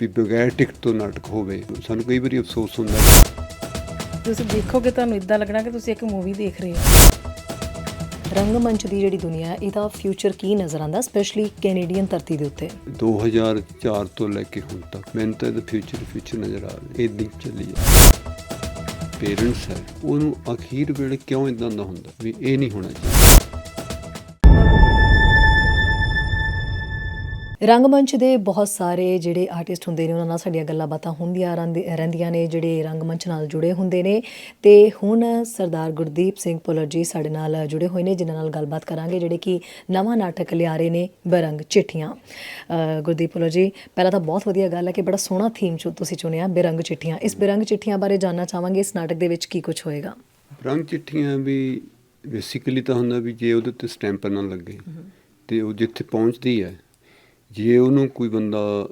ਵੀ ਬਗੈਰ ਟਿਕਟ ਤੋਂ ਨਾਟਕ ਹੋਵੇ ਸਾਨੂੰ ਕਈ ਵਾਰੀ ਅਫਸੋਸ ਹੁੰਦਾ ਹੈ। ਤੁਸੀਂ ਦੇਖੋਗੇ ਤੁਹਾਨੂੰ ਇਦਾਂ ਲੱਗਣਾ ਕਿ ਤੁਸੀਂ ਇੱਕ ਮੂਵੀ ਦੇਖ ਰਹੇ ਹੋ। ਰੰਗਮੰਚ ਦੀ ਜਿਹੜੀ ਦੁਨੀਆ ਹੈ ਇਹਦਾ ਫਿਊਚਰ ਕੀ ਨਜ਼ਰ ਆਉਂਦਾ ਸਪੈਸ਼ਲੀ ਕੈਨੇਡੀਅਨ ਧਰਤੀ ਦੇ ਉੱਤੇ? 2004 ਤੋਂ ਲੈ ਕੇ ਹੁਣ ਤੱਕ ਮੈਨੂੰ ਤਾਂ ਇਹਦਾ ਫਿਊਚਰ ਫਿਊਚਰ ਨਜ਼ਰ ਆ ਰਿਹਾ ਇਦਾਂ ਹੀ ਚੱਲੀ ਹੈ ਪੇਰੈਂਟਸ ਹੈ ਉਹਨੂੰ ਅਖੀਰ ਵੇਲੇ ਕਿਉਂ ਇਦਾਂ ਦਾ ਹੁੰਦਾ ਵੀ ਇਹ ਨਹੀਂ ਹੋਣਾ ਚਾਹੀਦਾ। ਰੰਗਮੰਚ ਦੇ ਬਹੁਤ ਸਾਰੇ ਜਿਹੜੇ ਆਰਟਿਸਟ ਹੁੰਦੇ ਨੇ ਉਹਨਾਂ ਨਾਲ ਸਾਡੀਆਂ ਗੱਲਾਂ ਬਾਤਾਂ ਹੁੰਦੀਆਂ ਰਹਿੰਦੀ- ਰਹਿੰਦੀਆਂ ਨੇ ਜਿਹੜੇ ਰੰਗਮੰਚ ਨਾਲ ਜੁੜੇ ਹੁੰਦੇ ਨੇ। ਤੇ ਹੁਣ ਸਰਦਾਰ ਗੁਰਦੀਪ ਸਿੰਘ ਭੁੱਲਰ ਜੀ ਸਾਡੇ ਨਾਲ ਜੁੜੇ ਹੋਏ ਨੇ ਜਿਨ੍ਹਾਂ ਨਾਲ ਗੱਲਬਾਤ ਕਰਾਂਗੇ ਜਿਹੜੇ ਕਿ ਨਵਾਂ ਨਾਟਕ ਲਿਆ ਰਹੇ ਨੇ ਬਰੰਗ ਚਿੱਠੀਆਂ। ਗੁਰਦੀਪ ਭੁੱਲਰ ਜੀ ਪਹਿਲਾਂ ਤਾਂ ਬਹੁਤ ਵਧੀਆ ਗੱਲ ਹੈ ਕਿ ਬੜਾ ਸੋਹਣਾ ਥੀਮ ਚੁ ਤੁਸੀਂ ਚੁਣਿਆ ਬਰੰਗ ਚਿੱਠੀਆਂ। ਇਸ ਬਰੰਗ ਚਿੱਠੀਆਂ ਬਾਰੇ ਜਾਨਣਾ ਚਾਹਾਂਗੇ ਇਸ ਨਾਟਕ ਦੇ ਵਿੱਚ ਕੀ ਕੁਝ ਹੋਏਗਾ? ਰੰਗ ਚਿੱਠੀਆਂ ਵੀ ਬੇਸਿਕਲੀ ਤਾਂ ਹੁੰਦਾ ਵੀ ਜੇ ਉਹਦੇ ਤੇ ਸਟੈਂਪ ਨਾ ਲੱਗੇ ਤੇ ਉਹ ਜਿੱਥੇ ਪਹੁੰਚਦੀ ਹੈ ਜੇ ਉਹਨੂੰ ਕੋਈ ਬੰਦਾ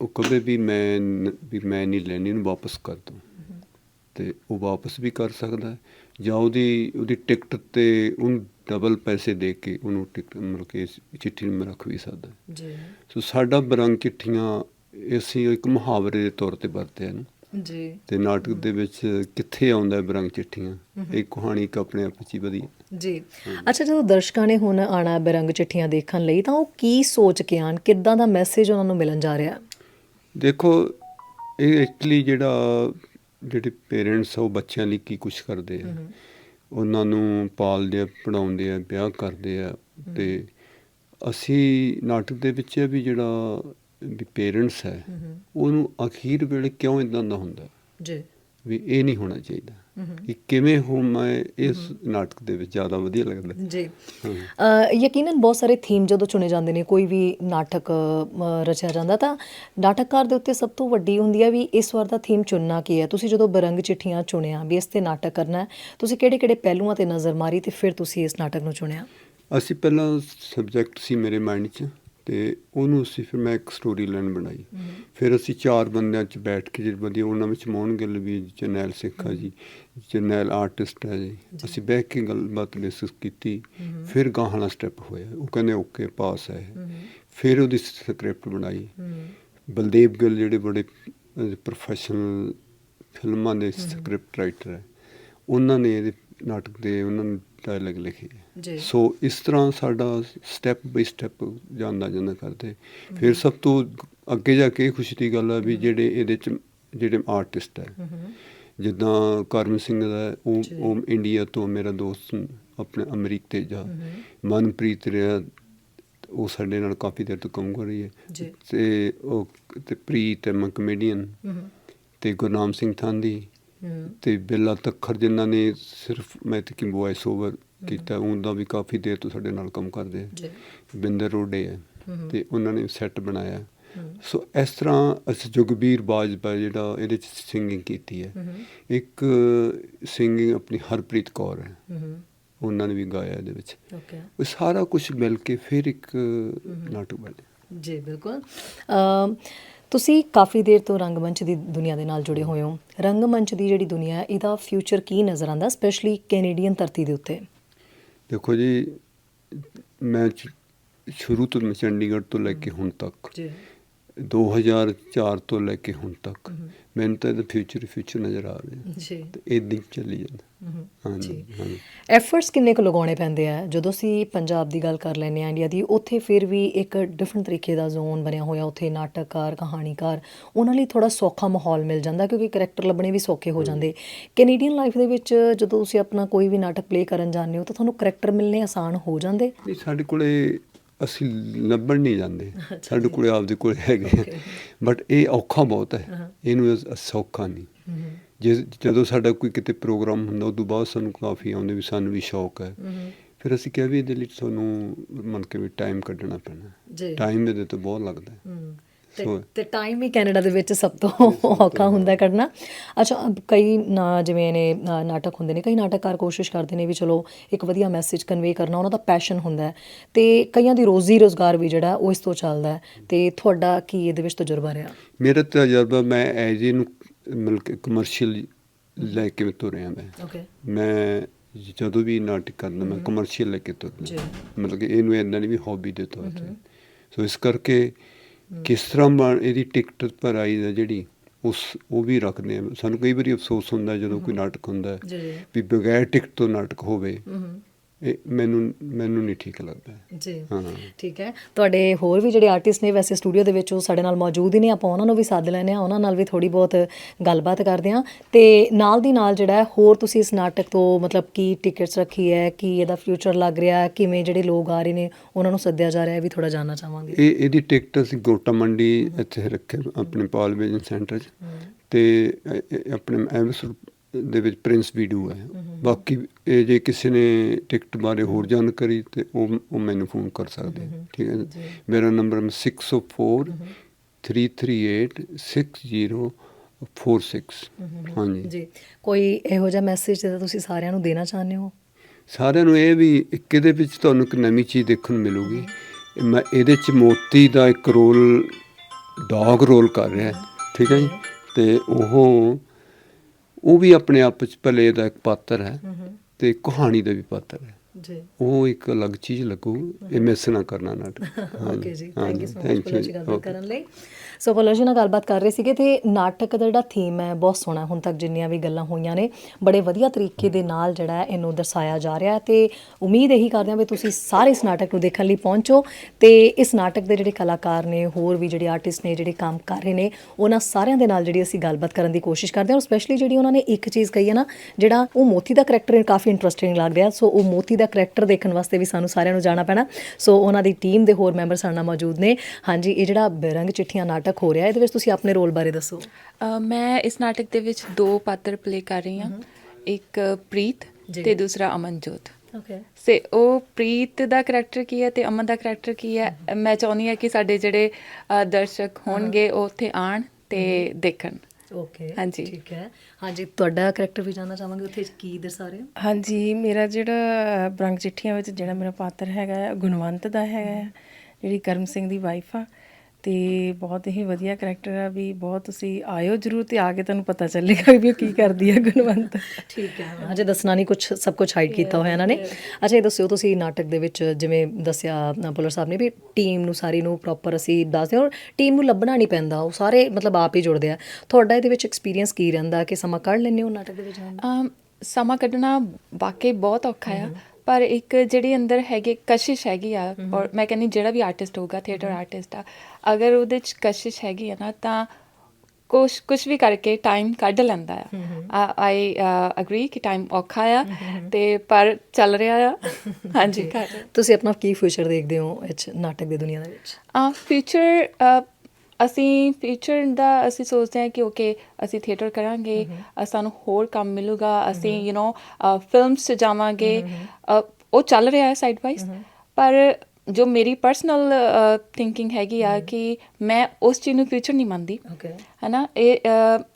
ਉਹ ਕਹੇ ਵੀ ਮੈਂ ਵੀ ਮੈਂ ਨਹੀਂ ਲੈਣੀ ਉਹਨੂੰ ਵਾਪਸ ਕਰ ਦੋ ਤੇ ਉਹ ਵਾਪਸ ਵੀ ਕਰ ਸਕਦਾ ਜਾਂ ਉਹਦੀ ਉਹਦੀ ਟਿਕਟ ਤੇ ਉਹਨੂੰ ਡਬਲ ਪੈਸੇ ਦੇ ਕੇ ਉਹਨੂੰ ਟਿਕਟ ਮਤਲਬ ਕਿ ਚਿੱਠੀ ਨੂੰ ਰੱਖ ਵੀ ਸਕਦਾ। ਜੀ। ਸੋ ਸਾਡਾ ਬਰੰਗ ਚਿੱਠੀਆਂ ਅਸੀਂ ਇੱਕ ਮੁਹਾਵਰੇ ਦੇ ਤੌਰ ਤੇ ਵਰਤਿਆ ਨੂੰ ਜੀ। ਤੇ ਨਾਟਕ ਦੇ ਵਿੱਚ ਕਿੱਥੇ ਆਉਂਦਾ ਹੈ ਬਰੰਗ ਚਿੱਠੀਆਂ? ਇਹ ਕਹਾਣੀ ਇੱਕ ਆਪਣੇ ਆਪ ਵਿੱਚ ਹੀ ਵਧੀਆ ਜੀ। ਅੱਛਾ ਜਦੋਂ ਦਰਸ਼ਕਾਂ ਨੇ ਹੁਣ ਆਣਾ ਬਰੰਗ ਚਿੱਠੀਆਂ ਦੇਖਣ ਲਈ ਤਾਂ ਉਹ ਕੀ ਸੋਚ ਕੇ ਆਣ ਕਿੱਦਾਂ ਦਾ ਮੈਸੇਜ ਉਹਨਾਂ ਨੂੰ ਮਿਲਣ ਜਾ ਰਿਹਾ ਦੇਖੋ ਇਹ ਐਕਚੁਅਲੀ ਜਿਹੜਾ ਜਿਹੜੇ ਪੇਰੈਂਟਸ ਆ ਉਹ ਬੱਚਿਆਂ ਲਈ ਕੀ ਕੁਝ ਕਰਦੇ ਆ। ਉਹਨਾਂ ਨੂੰ ਪਾਲਦੇ ਆ ਪੜਾਉਂਦੇ ਆ ਵਿਆਹ ਕਰਦੇ ਆ। ਤੇ ਅਸੀਂ ਨਾਟਕ ਦੇ ਵਿੱਚ ਵੀ ਜਿਹੜਾ ਵੀ ਪੇਰੈਂਟਸ ਹੈ ਉਹਨੂੰ ਅਖੀਰ ਵੇਲੇ ਕਿਉਂ ਇਦਾਂ ਦਾ ਹੁੰਦਾ? ਜੀ। ਵੀ ਇਹ ਨਹੀਂ ਹੋਣਾ ਚਾਹੀਦਾ ਇਹ ਕਿਵੇਂ ਹੋ ਮੈਂ ਇਸ ਨਾਟਕ ਦੇ ਵਿੱਚ ਜ਼ਿਆਦਾ ਵਧੀਆ ਲੱਗਦਾ? ਜੀ। ਯਕੀਨਨ ਬਹੁਤ ਸਾਰੇ ਥੀਮ ਜਦੋਂ ਚੁਣੇ ਜਾਂਦੇ ਨੇ ਕੋਈ ਵੀ ਨਾਟਕ ਰਚਿਆ ਜਾਂਦਾ ਤਾਂ ਨਾਟਕਕਾਰ ਦੇ ਉੱਤੇ ਸਭ ਤੋਂ ਵੱਡੀ ਹੁੰਦੀ ਹੈ ਵੀ ਇਸ ਵਾਰ ਦਾ ਥੀਮ ਚੁਣਨਾ ਕੀ ਹੈ? ਤੁਸੀਂ ਜਦੋਂ ਬਰੰਗ ਚਿੱਠੀਆਂ ਚੁਣਿਆ ਵੀ ਇਸ ਤੇ ਨਾਟਕ ਕਰਨਾ ਤੁਸੀਂ ਕਿਹੜੇ ਕਿਹੜੇ ਪਹਿਲੂਆਂ ਤੇ ਨਜ਼ਰ ਮਾਰੀ ਤੇ ਫਿਰ ਤੁਸੀਂ ਇਸ ਨਾਟਕ ਨੂੰ ਚੁਣਿਆ? ਅਸੀਂ ਪਹਿਲਾਂ ਸਬਜੈਕਟ ਸੀ ਮੇਰੇ ਮਾਈਂਡ 'ਚ। ਤੇ ਉਹਨੂੰ ਅਸੀਂ ਫਿਰ ਮੈਂ ਇੱਕ ਸਟੋਰੀ ਲਾਈਨ ਬਣਾਈ। ਫਿਰ ਅਸੀਂ ਚਾਰ ਬੰਦਿਆਂ 'ਚ ਬੈਠ ਕੇ ਜਿਹੜੇ ਵਧੀਆ ਉਹਨਾਂ ਵਿੱਚ ਮੋਹਨ ਗਿੱਲ ਵੀ ਜਰਨੈਲ ਸਿੱਖਾ ਜੀ ਜਰਨੈਲ ਆਰਟਿਸਟ ਹੈ ਜੀ। ਅਸੀਂ ਬੈਠ ਕੇ ਗੱਲਬਾਤ ਡਿਸਕਸ ਕੀਤੀ। ਫਿਰ ਗਾਹਾਂ ਸਟੈਪ ਹੋਇਆ। ਉਹ ਕਹਿੰਦੇ ਓਕੇ ਪਾਸ ਹੈ। ਫਿਰ ਉਹਦੀ ਸਕ੍ਰਿਪਟ ਬਣਾਈ। ਬਲਦੇਵ ਗਿੱਲ ਜਿਹੜੇ ਬੜੇ ਪ੍ਰੋਫੈਸ਼ਨਲ ਫਿਲਮਾਂ ਦੇ ਸਕ੍ਰਿਪਟ ਰਾਈਟਰ ਹੈ। ਉਹਨਾਂ ਨੇ ਇਹਦੇ ਨਾਟਕ ਦੇ ਉਹਨਾਂ ਨੇ ਡਾਇਲੌਗ ਲਿਖੇ। ਜੀ। ਸੋ ਇਸ ਤਰ੍ਹਾਂ ਸਾਡਾ ਸਟੈਪ ਬਾਈ ਸਟੈਪ ਜਾਂਦਾ ਜਾਂਦਾ ਕਰਦੇ। ਫਿਰ ਸਭ ਤੋਂ ਅੱਗੇ ਜਾ ਕੇ ਖੁਸ਼ੀ ਦੀ ਗੱਲ ਹੈ ਵੀ ਜਿਹੜੇ ਇਹਦੇ ਚ ਜਿਹੜੇ ਆਰਟਿਸਟ ਹੈ। ਜਿੱਦਾਂ ਕਰਮ ਸਿੰਘ ਦਾ ਉਹ ਜੀ। ਉਹ ਇੰਡੀਆ ਤੋਂ ਮੇਰਾ ਦੋਸਤ ਆਪਣੇ ਅਮਰੀਕ ਤੇਜਾ ਮਨਪ੍ਰੀਤ ਰਿਹਾ ਉਹ ਸਾਡੇ ਨਾਲ ਕਾਫੀ ਦੇਰ ਤੋਂ ਕੰਮ ਕਰ ਰਹੀ ਹੈ। ਜੀ। ਤੇ ਉਹ ਤੇ ਪ੍ਰੀਤ ਹੈ ਮੈਂ ਕਮੇਡੀਅਨ ਤੇ ਗੁਰਨਾਮ ਸਿੰਘ ਥਾਂਦੀ। ਤੇ ਬਿੱਲਾ ਤੱਖਰ ਜਿਨ੍ਹਾਂ ਨੇ ਸਿਰਫ ਮੈਂ ਤੇ ਕਿ ਵੌਇਸ ਓਵਰ ਕੀਤਾ ਉਹਦਾ ਵੀ ਕਾਫੀ ਦੇਰ ਤੋਂ ਸਾਡੇ ਨਾਲ ਕੰਮ ਕਰਦੇ ਜੀ। ਬਿੰਦਰ ਰੋਡੇ ਹੈ। ਤੇ ਉਹਨਾਂ ਨੇ ਸੈੱਟ ਬਣਾਇਆ। ਸੋ ਇਸ ਤਰ੍ਹਾਂ ਅਸੀਂ ਜੁਗਬੀਰ ਬਾਜਪਾ ਜਿਹੜਾ ਇਹਦੇ ਚ ਸਿੰਗਿੰਗ ਕੀਤੀ ਹੈ। ਇੱਕ ਸਿੰਗਿੰਗ ਆਪਣੀ ਹਰਪ੍ਰੀਤ ਕੌਰ ਹੈ। ਉਹਨਾਂ ਨੇ ਵੀ ਗਾਇਆ ਇਹਦੇ ਵਿੱਚ। ਓਕੇ ਉਹ ਸਾਰਾ ਕੁਝ ਮਿਲ ਕੇ ਫਿਰ ਇੱਕ ਨਾਟਕ ਬਣਿਆ। ਜੀ ਬਿਲਕੁਲ। ਤੁਸੀਂ ਕਾਫੀ ਦੇਰ ਤੋਂ ਰੰਗਮੰਚ ਦੀ ਦੁਨੀਆ ਦੇ ਨਾਲ ਜੁੜੇ ਹੋਏ ਹੋ। ਰੰਗਮੰਚ ਦੀ ਜਿਹੜੀ ਦੁਨੀਆ ਹੈ ਇਹਦਾ ਫਿਊਚਰ ਕੀ ਨਜ਼ਰ ਆਉਂਦਾ ਸਪੈਸ਼ਲੀ ਕੈਨੇਡੀਅਨ ਧਰਤੀ ਦੇ ਉੱਤੇ? ਦੇਖੋ ਜੀ ਮੈਂ ਸ਼ੁਰੂ ਤੋਂ ਚੰਡੀਗੜ੍ਹ ਤੋਂ ਲੈ ਕੇ ਹੁਣ ਤੱਕ ਜੀ। 2004 ਤੋਂ ਲੈ ਕੇ ਹੁਣ ਤੱਕ। ਮੈਨੂੰ ਤਾਂ ਇਹਦਾ ਫਿਊਚਰ ਫਿਊਚਰ ਨਜ਼ਰ ਆ ਰਿਹਾ। ਜੀ। ਤੇ ਇਦਾਂ ਚੱਲੀ ਜਾਂਦਾ। ਹਾਂਜੀ। ਹਾਂਜੀ। ਐਫਰਟਸ ਕਿੰਨੇ ਕੁ ਲਗਾਉਣੇ ਪੈਂਦੇ ਆ? ਜਦੋਂ ਅਸੀਂ ਪੰਜਾਬ ਦੀ ਗੱਲ ਕਰ ਲੈਂਦੇ ਆ ਇੰਡੀਆ ਦੀ ਉੱਥੇ ਫਿਰ ਵੀ ਇੱਕ ਡਿਫਰੈਂਟ ਤਰੀਕੇ ਦਾ ਜ਼ੋਨ ਬਣਿਆ ਹੋਇਆ ਉੱਥੇ ਨਾਟਕਕਾਰ ਕਹਾਣੀਕਾਰ ਉਹਨਾਂ ਲਈ ਥੋੜਾ ਸੌਖਾ ਮਾਹੌਲ ਮਿਲ ਜਾਂਦਾ ਕਿਉਂਕਿ ਕਰੈਕਟਰ ਲੱਭਣੇ ਵੀ ਸੌਖੇ ਹੋ ਜਾਂਦੇ। ਕੈਨੇਡੀਅਨ ਲਾਈਫ ਦੇ ਵਿੱਚ ਜਦੋਂ ਤੁਸੀਂ ਆਪਣਾ ਕੋਈ ਵੀ ਨਾਟਕ ਪਲੇ ਕਰਨ ਜਾਂਦੇ ਹੋ ਤਾਂ ਤੁਹਾਨੂੰ ਕਰੈਕਟਰ ਮਿਲਨੇ ਆਸਾਨ ਹੋ ਜਾਂਦੇ। ਨਹੀਂ ਸਾਡੇ ਕੋਲੇ ਅਸੀਂ ਲੱਭਣ ਨਹੀਂ ਜਾਂਦੇ। ਸਾਡੇ ਕੋਲੇ ਆਪਦੇ ਕੋਲੇ ਹੈਗੇ ਬਟ ਇਹ ਔਖਾ ਬਹੁਤ ਹੈ। ਇਹਨੂੰ ਸੌਖਾ ਨਹੀਂ। ਜੇ ਜਦੋਂ ਸਾਡਾ ਕੋਈ ਕਿਤੇ ਪ੍ਰੋਗਰਾਮ ਹੁੰਦਾ ਉਦੋਂ ਬਾਅਦ ਸਾਨੂੰ ਕਾਫੀ ਆਉਂਦੇ ਵੀ ਸਾਨੂੰ ਵੀ ਸ਼ੌਕ ਹੈ। ਫਿਰ ਅਸੀਂ ਕਿਹਾ ਵੀ ਇਹਦੇ ਲਈ ਤੁਹਾਨੂੰ ਮੰਨ ਕੇ ਵੀ ਟਾਈਮ ਕੱਢਣਾ ਪੈਣਾ। ਟਾਈਮ ਇਹਦੇ ਤੋਂ ਬਹੁਤ ਲੱਗਦਾ ਹੈ। ਤੇ ਟਾਈਮ ਹੀ ਕੈਨੇਡਾ ਦੇ ਵਿੱਚ ਸਭ ਤੋਂ ਔਖਾ ਹੁੰਦਾ ਕਰਨਾ ਅੱਛਾ ਕਈ ਨਾ ਜਿਵੇਂ ਨੇ ਨਾਟਕ ਹੁੰਦੇ ਨੇ ਕਈ ਨਾਟਕਕਾਰ ਕੋਸ਼ਿਸ਼ ਕਰਦੇ ਨੇ ਵੀ ਚਲੋ ਇੱਕ ਵਧੀਆ ਮੈਸੇਜ ਕਨਵੇ ਕਰਨਾ ਉਹਨਾਂ ਦਾ ਪੈਸ਼ਨ ਹੁੰਦਾ ਤੇ ਕਈਆਂ ਦੀ ਰੋਜ਼ੀ ਰੋਜ਼ਗਾਰ ਵੀ ਜਿਹੜਾ ਉਹ ਇਸ ਤੋਂ ਚੱਲਦਾ ਤੇ ਤੁਹਾਡਾ ਕੀ ਇਹਦੇ ਵਿੱਚ ਤਜਰਬਾ ਰਿਹਾ? ਮੇਰਾ ਤਜਰਬਾ ਮੈਂ ਐਜ ਇਹਨੂੰ ਮਤਲਬ ਕਿ ਕਮਰਸ਼ੀਅਲ ਲੈ ਕੇ ਤੁਰਿਆ ਮੈਂ। ਓਕੇ ਮੈਂ ਜਦੋਂ ਵੀ ਨਾਟਕ ਕਰਦਾ ਮੈਂ ਕਮਰਸ਼ੀਅਲ ਲੈ ਕੇ ਤੁਰਦਾ। ਜੀ। ਮਤਲਬ ਕਿ ਇਹਨੂੰ ਇੰਨਾ ਨਹੀਂ ਵੀ ਹੌਬੀ ਦੇ ਤੌਰ ਤੇ। ਸੋ ਇਸ ਕਰਕੇ ਕਿਸ ਤਰ੍ਹਾਂ ਬਣ ਇਹਦੀ ਟਿਕਟ ਪ੍ਰਾਈਜ਼ ਹੈ ਜਿਹੜੀ ਉਸ ਉਹ ਵੀ ਰੱਖਦੇ ਆ। ਸਾਨੂੰ ਕਈ ਵਾਰੀ ਅਫਸੋਸ ਹੁੰਦਾ ਜਦੋਂ ਕੋਈ ਨਾਟਕ ਹੁੰਦਾ ਵੀ ਬਗੈਰ ਟਿਕਟ ਤੋਂ ਨਾਟਕ ਹੋਵੇ। ਹੂੰ। ਇਹ ਮੈਨੂੰ ਮੈਨੂੰ ਨਹੀਂ ਠੀਕ ਲੱਗਦਾ। ਜੀ ਹਾਂ। ਠੀਕ ਹੈ। ਤੁਹਾਡੇ ਹੋਰ ਵੀ ਜਿਹੜੇ ਆਰਟਿਸਟ ਨੇ ਵੈਸੇ ਸਟੂਡੀਓ ਦੇ ਵਿੱਚ ਉਹ ਸਾਡੇ ਨਾਲ ਮੌਜੂਦ ਹੀ ਨੇ। ਆਪਾਂ ਉਹਨਾਂ ਨੂੰ ਵੀ ਸੱਦ ਲੈਨੇ ਆ ਉਹਨਾਂ ਨਾਲ ਵੀ ਥੋੜੀ ਬਹੁਤ ਗੱਲਬਾਤ ਕਰਦੇ ਆ ਤੇ ਨਾਲ ਦੀ ਨਾਲ ਜਿਹੜਾ ਹੈ, ਹੋਰ ਤੁਸੀਂ ਇਸ ਨਾਟਕ ਤੋਂ ਮਤਲਬ ਕੀ ਟਿਕਟਸ ਰੱਖੀ ਹੈ ਕੀ ਇਹਦਾ ਫਿਊਚਰ ਲੱਗ ਰਿਹਾ ਹੈ, ਕਿਵੇਂ ਜਿਹੜੇ ਲੋਕ ਆ ਰਹੇ ਨੇ ਉਹਨਾਂ ਨੂੰ ਸੱਦਿਆ ਜਾ ਰਿਹਾ ਹੈ ਇਹ ਵੀ ਥੋੜਾ ਜਾਨਣਾ ਚਾਹਾਂਗੇ। ਇਹ ਇਹਦੀ ਟਿਕਟ ਅਸੀਂ ਗੋਟਾ ਮੰਡੀ ਇੱਥੇ ਰੱਖੇ ਆਪਣੇ ਪਾਲ ਵਿਜਨ ਸੈਂਟਰ 'ਚ। ਤੇ ਆਪਣੇ ਐਮਸ ਦੇ ਵਿੱਚ ਪ੍ਰਿੰਸ ਵੀਡੂ ਹੈ। ਬਾਕੀ ਇਹ ਜੇ ਕਿਸੇ ਨੇ ਟਿਕਟ ਬਾਰੇ ਹੋਰ ਜਾਣਕਾਰੀ ਤੇ ਉਹ ਉਹ ਮੈਨੂੰ ਫੋਨ ਕਰ ਸਕਦੇ ਠੀਕ ਹੈ। ਮੇਰਾ ਨੰਬਰ 604 338 6046 ਹਾਂਜੀ। ਜੀ। ਕੋਈ ਇਹੋ ਜਿਹਾ ਮੈਸੇਜ ਜਿਹੜਾ ਤੁਸੀਂ ਸਾਰਿਆਂ ਨੂੰ ਦੇਣਾ ਚਾਹੁੰਦੇ ਹੋ? ਸਾਰਿਆਂ ਨੂੰ ਇਹ ਵੀ ਇੱਕ ਇਹਦੇ ਵਿੱਚ ਤੁਹਾਨੂੰ ਇੱਕ ਨਵੀਂ ਚੀਜ਼ ਦੇਖਣ ਨੂੰ ਮਿਲੂਗੀ। ਮੈਂ ਇਹਦੇ ਚ ਮੋਤੀ ਦਾ ਇੱਕ ਰੋਲ ਡੌਗ ਰੋਲ ਕਰ ਰਿਹਾ। ਠੀਕ ਹੈ ਜੀ? ਤੇ ਉਹ ਉਹ ਵੀ ਆਪਣੇ ਆਪ ਵਿੱਚ ਭਲੇ ਦਾ ਇੱਕ ਪਾਤਰ ਹੈ ਤੇ ਕਹਾਣੀ ਦਾ ਵੀ ਪਾਤਰ ਹੈ। ਜੀ ਉਹ ਇੱਕ ਅਲੱਗ ਚੀਜ਼ ਲੱਗੂ ਇਹ ਮਿਸ ਨਾ ਕਰਨਾ ਨਾਟਕ ਓਕੇ ਜੀ thank you so much thank you Puller ji, ਜੀ ਗੱਲਬਾਤ. ਕਰਨ ਲਈ ਸੋ ਪੁਲਰ ਜੀ ਨਾਲ ਗੱਲਬਾਤ ਕਰ ਰਹੇ ਸੀਗੇ ਤੇ ਨਾਟਕ ਦਾ ਜਿਹੜਾ ਥੀਮ ਹੈ ਬਹੁਤ ਸੋਹਣਾ। ਹੁਣ ਤੱਕ ਜਿੰਨੀਆਂ ਵੀ ਗੱਲਾਂ ਹੋਈਆਂ ਨੇ ਬੜੇ ਵਧੀਆ ਤਰੀਕੇ ਦੇ ਨਾਲ ਜਿਹੜਾ ਹੈ ਇਹਨੂੰ ਦਰਸਾਇਆ ਜਾ ਰਿਹਾ ਤੇ ਉਮੀਦ ਇਹੀ ਕਰਦੇ ਹਾਂ ਵੀ ਤੁਸੀਂ ਸਾਰੇ ਇਸ ਨਾਟਕ ਨੂੰ ਦੇਖਣ ਲਈ ਪਹੁੰਚੋ ਤੇ ਇਸ ਨਾਟਕ ਦੇ ਜਿਹੜੇ ਕਲਾਕਾਰ ਨੇ ਹੋਰ ਵੀ ਜਿਹੜੇ ਆਰਟਿਸਟ ਨੇ ਜਿਹੜੇ ਕੰਮ ਕਰ ਰਹੇ ਨੇ ਉਹਨਾਂ ਸਾਰਿਆਂ ਦੇ ਨਾਲ ਜਿਹੜੀ ਅਸੀਂ ਗੱਲਬਾਤ ਕਰਨ ਦੀ ਕੋਸ਼ਿਸ਼ ਕਰਦੇ ਹਾਂ ਔਰ ਸਪੈਸ਼ਲੀ ਜਿਹੜੀ ਉਹਨਾਂ ਨੇ ਇੱਕ ਚੀਜ਼ ਕਹੀ ਹੈ ਨਾ ਜਿਹੜਾ ਉਹ ਮੋਤੀ ਦਾ ਕਰੈਕਟਰ ਕਾਫੀ ਇੰਟਰਸਟਿੰਗ ਲੱਗ ਰਿਹਾ ਸੋ ਉਹ ਮੋਤੀ ਦਾ ਕਰੈਕਟਰ ਦੇਖਣ ਵਾਸਤੇ ਵੀ ਸਾਨੂੰ ਸਾਰਿਆਂ ਨੂੰ ਜਾਣਾ ਪੈਣਾ। ਸੋ ਉਹਨਾਂ ਦੀ ਟੀਮ ਦੇ ਹੋਰ ਮੈਂਬਰ ਸਾਡੇ ਨਾਲ ਮੌਜੂਦ ਨੇ। ਹਾਂਜੀ ਇਹ ਜਿਹੜਾ ਬੇਰੰਗ ਚਿੱਠੀਆਂ ਨਾਟਕ ਹੋ ਰਿਹਾ ਇਹਦੇ ਵਿੱਚ ਤੁਸੀਂ ਆਪਣੇ ਰੋਲ ਬਾਰੇ ਦੱਸੋ। ਮੈਂ ਇਸ ਨਾਟਕ ਦੇ ਵਿੱਚ ਦੋ ਪਾਤਰ ਪਲੇ ਕਰ ਰਹੀ ਹਾਂ। ਇੱਕ ਪ੍ਰੀਤ। ਤੇ ਦੂਸਰਾ ਅਮਨਜੋਤ। ਓਕੇ ਸੇ ਉਹ ਪ੍ਰੀਤ ਦਾ ਕਰੈਕਟਰ ਕੀ ਹੈ ਤੇ ਅਮਨ ਦਾ ਕਰੈਕਟਰ ਕੀ ਹੈ ਮੈਂ ਚਾਹੁੰਦੀ ਹਾਂ ਕਿ ਸਾਡੇ ਜਿਹੜੇ ਦਰਸ਼ਕ ਹੋਣਗੇ ਉਹ ਉੱਥੇ ਆਣ ਤੇ ਦੇਖਣ। ਓਕੇ ਹਾਂਜੀ। ਠੀਕ ਹੈ। ਹਾਂਜੀ ਤੁਹਾਡਾ ਕਰੈਕਟਰ ਵੀ ਜਾਨਣਾ ਚਾਹਾਂਗੇ ਉੱਥੇ ਕੀ ਦਰਸਾ ਰਹੇ ਹੋ ਹਾਂਜੀ ਮੇਰਾ ਜਿਹੜਾ ਬਰੰਗ ਚਿੱਠੀਆਂ ਵਿੱਚ ਜਿਹੜਾ ਮੇਰਾ ਪਾਤਰ ਹੈਗਾ ਗੁਣਵੰਤ ਦਾ ਹੈਗਾ ਜਿਹੜੀ ਕਰਮ ਸਿੰਘ ਦੀ ਵਾਈਫ ਆ ਤੇ ਬਹੁਤ ਹੀ ਵਧੀਆ ਕਰੈਕਟਰ ਆ ਵੀ ਬਹੁਤ ਤੁਸੀਂ ਆਇਓ ਜਰੂਰ ਤੇ ਆ ਕੇ ਤੁਹਾਨੂੰ ਪਤਾ ਚੱਲੇਗਾ ਵੀ ਉਹ ਕੀ ਕਰਦੀ ਹੈ ਗੁਣਵੰਤ। ਠੀਕ ਹੈ ਅਜੇ ਦੱਸਣਾ ਨਹੀਂ ਕੁਝ ਸਭ ਕੁਝ ਹਾਈਡ ਕੀਤਾ ਹੋਇਆ ਇਹਨਾਂ ਨੇ। ਅੱਛਾ ਇਹ ਦੱਸਿਓ ਤੁਸੀਂ ਨਾਟਕ ਦੇ ਵਿੱਚ ਜਿਵੇਂ ਦੱਸਿਆ ਪੁਲਰ ਸਾਹਿਬ ਨੇ ਵੀ ਟੀਮ ਨੂੰ ਸਾਰੀ ਨੂੰ ਪ੍ਰੋਪਰ ਅਸੀਂ ਦੱਸਦੇ ਹਾਂ ਔਰ ਟੀਮ ਨੂੰ ਲੱਭਣਾ ਨਹੀਂ ਪੈਂਦਾ ਉਹ ਸਾਰੇ ਮਤਲਬ ਆਪ ਹੀ ਜੁੜਦੇ ਆ। ਤੁਹਾਡਾ ਇਹਦੇ ਵਿੱਚ ਐਕਸਪੀਰੀਅੰਸ ਕੀ ਰਹਿੰਦਾ ਕਿ ਸਮਾਂ ਕੱਢ ਲੈਂਦੇ ਹੋ ਨਾਟਕ ਦੇ ਵਿੱਚ ਸਮਾਂ ਕੱਢਣਾ ਵਾਕਈ ਬਹੁਤ ਔਖਾ ਆ। ਪਰ ਇੱਕ ਜਿਹੜੀ ਅੰਦਰ ਹੈਗੀ ਕਸ਼ਿਸ਼ ਹੈਗੀ ਆ ਔਰ ਮੈਂ ਕਹਿੰਦੀ ਜਿਹੜਾ ਵੀ ਆਰਟਿਸਟ ਹੋਊਗਾ ਥੀਏਟਰ ਆਰਟਿਸਟ ਆ ਅਗਰ ਉਹਦੇ ਚ ਕਸ਼ਿਸ਼ ਹੈਗੀ ਆ ਨਾ ਤਾਂ ਕੁਛ ਕੁਛ ਵੀ ਕਰਕੇ ਟਾਈਮ ਕੱਢ ਲੈਂਦਾ ਆ। ਆਈ ਅਗਰੀ ਕਿ ਟਾਈਮ ਔਖਾ ਆ ਤੇ ਪਰ ਚੱਲ ਰਿਹਾ ਆ। ਹਾਂਜੀ ਤੁਸੀਂ ਆਪਣਾ ਕੀ ਫਿਊਚਰ ਦੇਖਦੇ ਹੋ ਇਸ ਨਾਟਕ ਦੀ ਦੁਨੀਆ ਦੇ ਵਿੱਚ? ਆ ਫਿਊਚਰ ਅਸੀਂ ਫਿਊਚਰ ਦਾ ਅਸੀਂ ਸੋਚਦੇ ਹਾਂ ਕਿ ਓਕੇ ਅਸੀਂ ਥੀਏਟਰ ਕਰਾਂਗੇ ਸਾਨੂੰ ਹੋਰ ਕੰਮ ਮਿਲੂਗਾ ਅਸੀਂ ਯੂ نو ਫਿਲਮਸ 'ਚ ਜਾਵਾਂਗੇ ਉਹ ਚੱਲ ਰਿਹਾ ਹੈ ਸਾਈਡ ਵਾਈਜ਼ ਪਰ ਜੋ ਮੇਰੀ ਪਰਸਨਲ ਥਿੰਕਿੰਗ ਹੈਗੀ ਆ ਕਿ ਮੈਂ ਉਸ ਚੀਜ਼ ਨੂੰ ਫਿਊਚਰ ਨਹੀਂ ਮੰਨਦੀ ਹੈ ਨਾ ਇਹ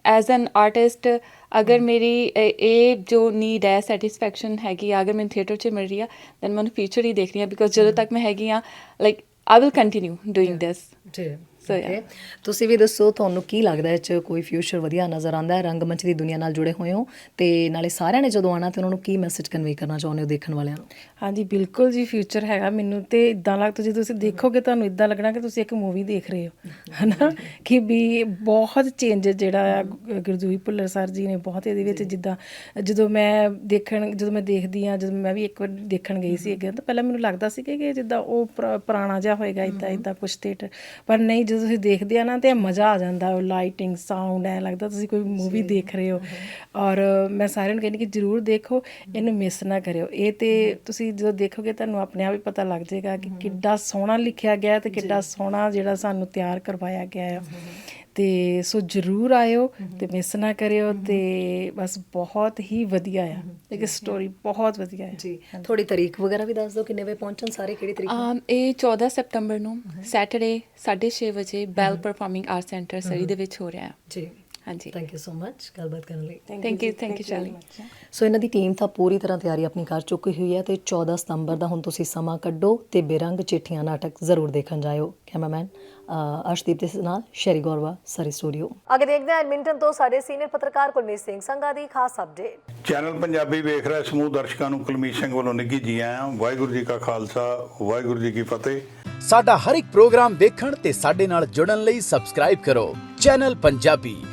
ਐਜ਼ ਐਨ ਆਰਟਿਸਟ ਅਗਰ ਮੇਰੀ ਇਹ ਜੋ ਨੀਡ ਹੈ ਸੈਟੀਸਫੈਕਸ਼ਨ ਹੈਗੀ ਆ, ਅਗਰ ਮੈਨੂੰ ਥੀਏਟਰ 'ਚ ਮਿਲ ਰਹੀ ਆ ਦੈਨ ਮੈਂ ਉਹਨੂੰ ਫਿਊਚਰ ਹੀ ਦੇਖ ਰਹੀ ਆ ਬਿਕੋਜ਼ ਜਦੋਂ ਤੱਕ ਮੈਂ ਹੈਗੀ ਆ like I will continue doing this ਜੀ। Okay. yeah. ਤੁਸੀਂ ਵੀ ਦੱਸੋ ਤੁਹਾਨੂੰ ਕੀ ਲੱਗਦਾ ਇਹ ਚ ਕੋਈ ਫਿਊਚਰ ਵਧੀਆ ਨਜ਼ਰ ਆਉਂਦਾ ਹੈ ਰੰਗਮੰਚ ਦੀ ਦੁਨੀਆ ਨਾਲ ਜੁੜੇ ਹੋਏ ਹੋ ਤੇ ਨਾਲੇ ਸਾਰਿਆਂ ਨੇ ਜਦੋਂ ਆਣਾ ਤੇ ਉਹਨਾਂ ਨੂੰ ਕੀ ਮੈਸੇਜ ਕਨਵੇ ਕਰਨਾ ਚਾਹੁੰਦੇ ਹੋ ਦੇਖਣ ਵਾਲਿਆਂ ਨੂੰ ਹਾਂਜੀ ਬਿਲਕੁਲ ਜੀ ਫਿਊਚਰ ਹੈਗਾ ਮੈਨੂੰ ਤੇ ਇਦਾਂ ਲੱਗਦਾ ਜੇ ਤੁਸੀਂ ਦੇਖੋਗੇ ਤੁਹਾਨੂੰ ਇਦਾਂ ਲੱਗਣਾ ਕਿ ਤੁਸੀਂ ਇੱਕ ਮੂਵੀ ਦੇਖ ਰਹੇ ਹੋ ਹਨਾ ਕਿ ਵੀ ਬਹੁਤ ਚੇਂਜ ਜਿਹੜਾ ਆ ਗੁਰਜੂਈ ਭੁੱਲਰ ਸਰ ਜੀ ਨੇ ਬਹੁਤ ਇਹਦੇ ਵਿੱਚ ਜਿੱਦਾਂ ਜਦੋਂ ਮੈਂ ਦੇਖਣ ਜਦੋਂ ਮੈਂ ਦੇਖਦੀ ਆ ਜਦੋਂ ਮੈਂ ਵੀ ਇੱਕ ਵਾਰ ਦੇਖਣ ਗਈ ਸੀ ਅੱਗੇ ਤਾਂ ਪਹਿਲਾਂ ਮੈਨੂੰ ਲੱਗਦਾ ਸੀ ਕਿ ਜਿੱਦਾਂ ਉਹ ਪੁਰਾ- ਪੁਰਾਣਾ ਜਿਹਾ ਹੋਏਗਾ ਇਦਾਂ ਇਦਾਂ ਕੁਝ ਥੀਏਟਰ ਪਰ ਨਹੀਂ ਜਦੋਂ ਤੁਸੀਂ ਦੇਖਦੇ ਆ ਨਾ ਤੇ ਮਜ਼ਾ ਆ ਜਾਂਦਾ ਉਹ ਲਾਈਟਿੰਗ ਸਾਊਂਡ ਐ ਲੱਗਦਾ ਤੁਸੀਂ ਕੋਈ ਮੂਵੀ ਦੇਖ ਰਹੇ ਹੋ। ਔਰ ਮੈਂ ਸਾਰਿਆਂ ਨੂੰ ਕਹਿੰਦੀ ਕਿ ਜਰੂਰ ਦੇਖੋ ਇਹਨੂੰ ਮਿਸ ਨਾ ਕਰਿਓ। ਇਹ ਤੇ ਤੁਸੀਂ ਜਦੋਂ ਦੇਖੋਗੇ ਤੁਹਾਨੂੰ ਆਪਣੇ ਆਪ ਹੀ ਪਤਾ ਲੱਗ ਜਾਏਗਾ ਕਿ ਕਿੱਡਾ ਸੋਹਣਾ ਲਿਖਿਆ ਗਿਆ ਤੇ ਕਿੱਡਾ ਸੋਹਣਾ ਜਿਹੜਾ ਸਾਨੂੰ ਤਿਆਰ ਕਰਵਾਇਆ ਗਿਆ ਹੈ ਤੇ ਸੋ ਜਰੂਰ ਆਇਓ ਤੇ ਮਿਸ ਨਾ ਕਰਿਓ ਤੇ ਬਸ ਬਹੁਤ ਹੀ ਵਧੀਆ ਆ। ਇੱਕ ਸਟੋਰੀ ਬਹੁਤ ਵਧੀਆ ਹੈ ਜੀ। ਥੋੜੀ ਤਾਰੀਖ ਵਗੈਰਾ ਵੀ ਦੱਸ ਦਿਓ ਕਿੰਨੇ ਵਜੇ ਪਹੁੰਚਣ ਸਾਰੇ ਕਿਹੜੀ ਤਰੀਕ ਨੂੰ? ਇਹ 14 ਸਤੰਬਰ ਨੂੰ ਸੈਟਰਡੇ 6:30 ਵਜੇ Bell performing art centre Surrey ਦੇ ਵਿੱਚ ਹੋ ਰਿਹਾ। ਹੈ ਜੀ। ਹਾਂਜੀ। ਥੈਂਕ ਯੂ ਸੋ ਮਚ ਗੱਲਬਾਤ ਕਰਨ ਲਈ। Thank you thank you Shali so ਇਹਨਾਂ ਦੀ ਟੀਮ ਤਾਂ ਪੂਰੀ ਤਰ੍ਹਾਂ ਤਿਆਰੀ ਆਪਣੀ ਕਰ ਚੁੱਕੀ ਹੋਈ ਹੈ ਤੇ 14 ਸਤੰਬਰ ਦਾ ਹੁਣ ਤੁਸੀਂ ਸਮਾਂ ਕੱਢੋ ਤੇ ਬੇਰੰਗ ਚਿੱਠੀਆਂ ਨਾਟਕ ਜ਼ਰੂਰ ਦੇਖਣ ਜਾਇਓ। ਕੈਮਰਾਮੈਨ ਅ, ਅਰਸ਼ਦੀਪ ਦੇ ਨਾਲ ਸ਼ੈਰੀ ਗੌਰਵਾ ਸਰੀ ਸਟੂਡੀਓ। ਅੱਗੇ ਦੇਖਦੇ ਹਾਂ ਐਡਮਿੰਟਨ ਤੋਂ ਸਾਡੇ ਸੀਨੀਅਰ ਪੱਤਰਕਾਰ ਕੁਲਮੀਤ ਸਿੰਘ ਸੰਘਾ ਦੀ ਖਾਸ ਅਪਡੇਟ ਚੈਨਲ ਪੰਜਾਬੀ ਵੇਖ ਰਹੇ ਸਮੂਹ ਦਰਸ਼ਕਾਂ ਨੂੰ ਕੁਲਮੀਤ ਸਿੰਘ ਵੱਲੋਂ ਨਿੱਘੀ ਜੀ ਆਇਆਂ ਵਾਹਿਗੁਰੂ ਜੀ ਕਾ ਖਾਲਸਾ ਵਾਹਿਗੁਰੂ ਜੀ ਕੀ ਫਤਿਹ। ਸਾਡਾ ਹਰ ਇੱਕ ਪ੍ਰੋਗਰਾਮ ਵੇਖਣ ਤੇ ਸਾਡੇ ਨਾਲ ਜੁੜਨ ਲਈ ਸਬਸਕ੍ਰਾਈਬ ਕਰੋ। ਚੈਨਲ ਪੰਜਾਬੀ।